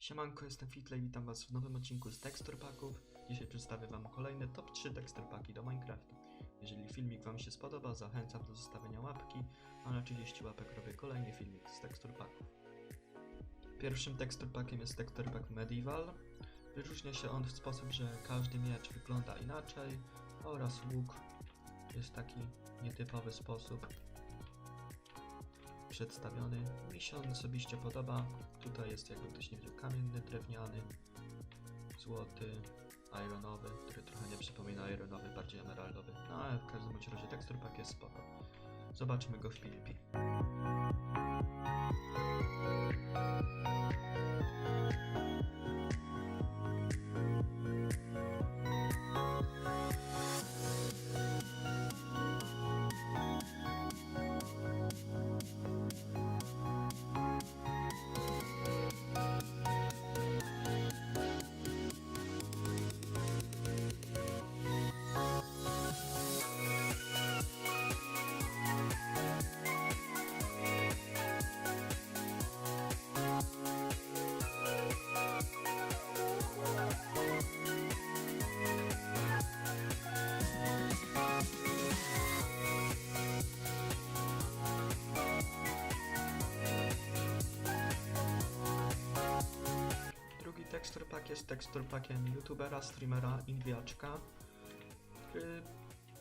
Siemanko, jestem Fitle i witam was w nowym odcinku z Texture Packów. Dzisiaj przedstawię wam kolejne top 3 Texture Packi do Minecrafta. Jeżeli filmik wam się spodoba, zachęcam do zostawienia łapki, a na 30 łapek robię kolejny filmik z Texture Packów. Pierwszym Texture Packiem jest Texture Pack Medieval. Wyróżnia się on w sposób, że każdy miecz wygląda inaczej oraz łuk jest taki nietypowy sposób przedstawiony. Mi się on osobiście podoba. Tutaj jest jakby ktoś nie wiedział kamienny, drewniany, złoty, ironowy, który trochę nie przypomina ironowy, bardziej emeraldowy. No ale w każdym razie tekstur pack jest spoko. Zobaczmy go w PvP. Tekstur pack jest tekstur packiem youtubera, streamera, Indwiaczka, który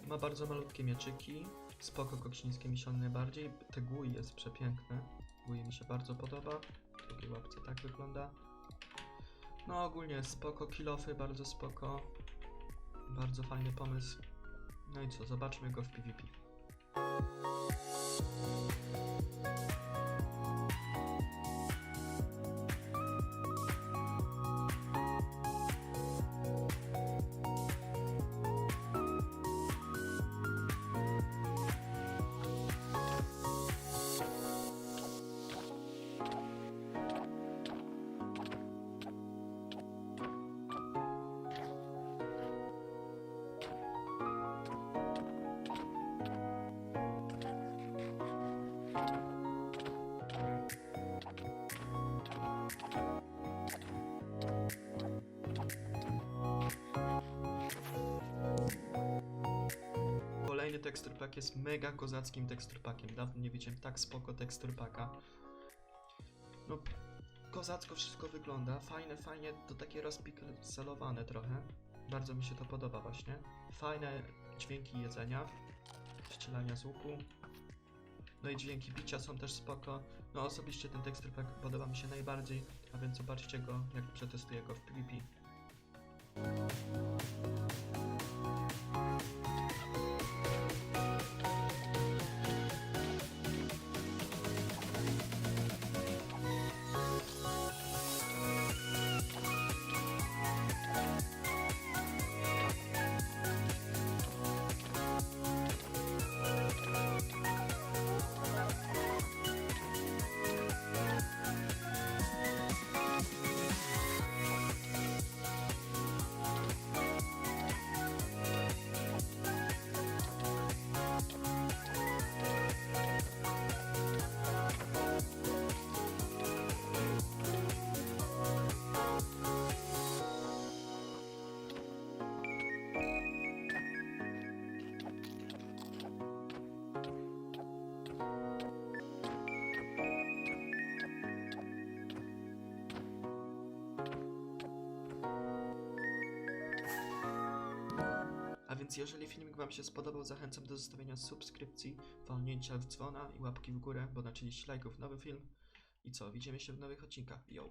ma bardzo malutkie mieczyki, spoko koksińskie mi się najbardziej, te GUI jest przepiękne, GUI mi się bardzo podoba, w drugiej łapce tak wygląda. No ogólnie spoko, kilofy bardzo spoko, bardzo fajny pomysł. No i co, zobaczmy go w PvP. Tekstur pack jest mega kozackim tekstur packiem. Dawno nie widziałem tak spoko tekstur packa. No, kozacko wszystko wygląda. Fajne, fajnie, to takie rozpikselowane trochę. Bardzo mi się to podoba właśnie. Fajne dźwięki jedzenia, strzelania z łuku. No i dźwięki bicia są też spoko. No osobiście ten tekstur pack podoba mi się najbardziej, a więc zobaczcie go, jak przetestuję go w PvP. Więc jeżeli filmik Wam się spodobał, zachęcam do zostawienia subskrypcji, walnięcia w dzwona i łapki w górę, bo na 30 lajków nowy film. I co, widzimy się w nowych odcinkach. Yo!